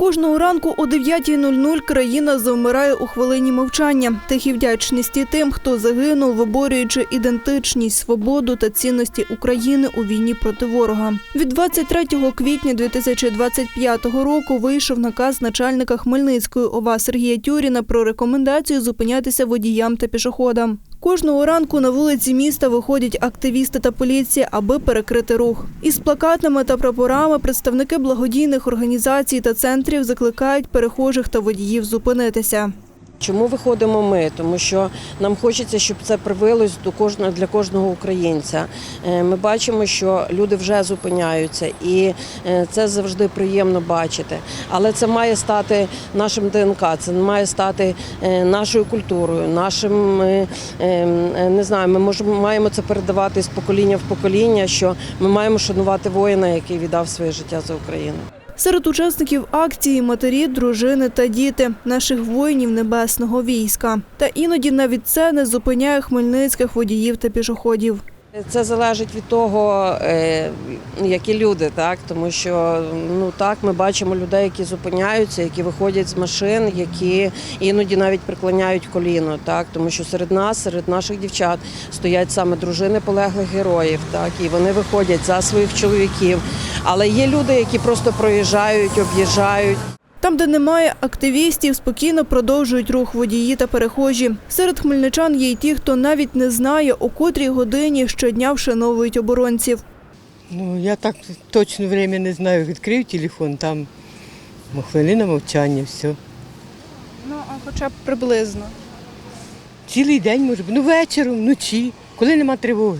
Кожного ранку о 9.00 країна завмирає у хвилині мовчання. Тихі вдячності тим, хто загинув, виборюючи ідентичність, свободу та цінності України у війні проти ворога. Від 23 квітня 2025 року вийшов наказ начальника Хмельницької ОВА Сергія Тюріна про рекомендацію зупинятися водіям та пішоходам. Кожного ранку на вулиці міста виходять активісти та поліція, аби перекрити рух. Із плакатами та прапорами представники благодійних організацій та центрів закликають перехожих та водіїв зупинитися. Чому виходимо ми? Тому що нам хочеться, щоб це привилось до кожного для кожного українця. Е, Ми бачимо, що люди вже зупиняються, і е, це завжди приємно бачити. Але це має стати нашим ДНК, це має стати е, нашою культурою, нашим е, е, не знаю. Ми можемо маємо це передавати з покоління в покоління. Що ми маємо шанувати воїна, який віддав своє життя за Україну. Серед учасників акції матері, дружини та діти наших воїнів небесного війська. Та іноді навіть це не зупиняє хмельницьких водіїв та пішоходів. Це залежить від того, е, які люди, так тому що ну так ми бачимо людей, які зупиняються, які виходять з машин, які іноді навіть приклоняють коліно, так тому що серед нас, серед наших дівчат, стоять саме дружини полеглих героїв, так і вони виходять за своїх чоловіків. Але є люди, які просто проїжджають, об'їжджають. Там, де немає активістів, спокійно продовжують рух водії та перехожі. Серед хмельничан є й ті, хто навіть не знає, о котрій годині щодня вшановують оборонців. Ну, я так точно время не знаю. Відкрив телефон, там хвилина мовчання, все. Ну а хоча б приблизно. Цілий день може бути, ну вечором, вночі, коли нема тривоги.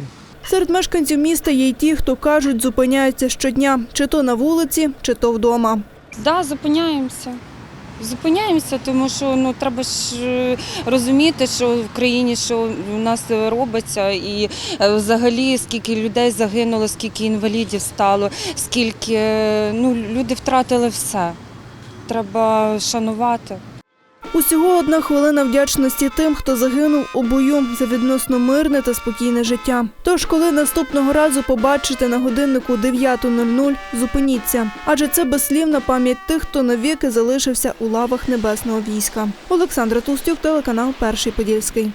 Серед мешканців міста є й ті, хто кажуть, зупиняються щодня, чи то на вулиці, чи то вдома. Да, зупиняємося. Зупиняємося, тому що ну треба ж е, розуміти, що в країні що в нас робиться, і е, взагалі скільки людей загинуло, скільки інвалідів стало, скільки е, ну люди втратили все. Треба шанувати. Усього одна хвилина вдячності тим, хто загинув у бою за відносно мирне та спокійне життя. Тож, коли наступного разу побачите на годиннику 9.00, зупиніться, адже це безслівна пам'ять тих, хто навіки залишився у лавах небесного війська. Олександра Тустюк, телеканал Перший Подільський.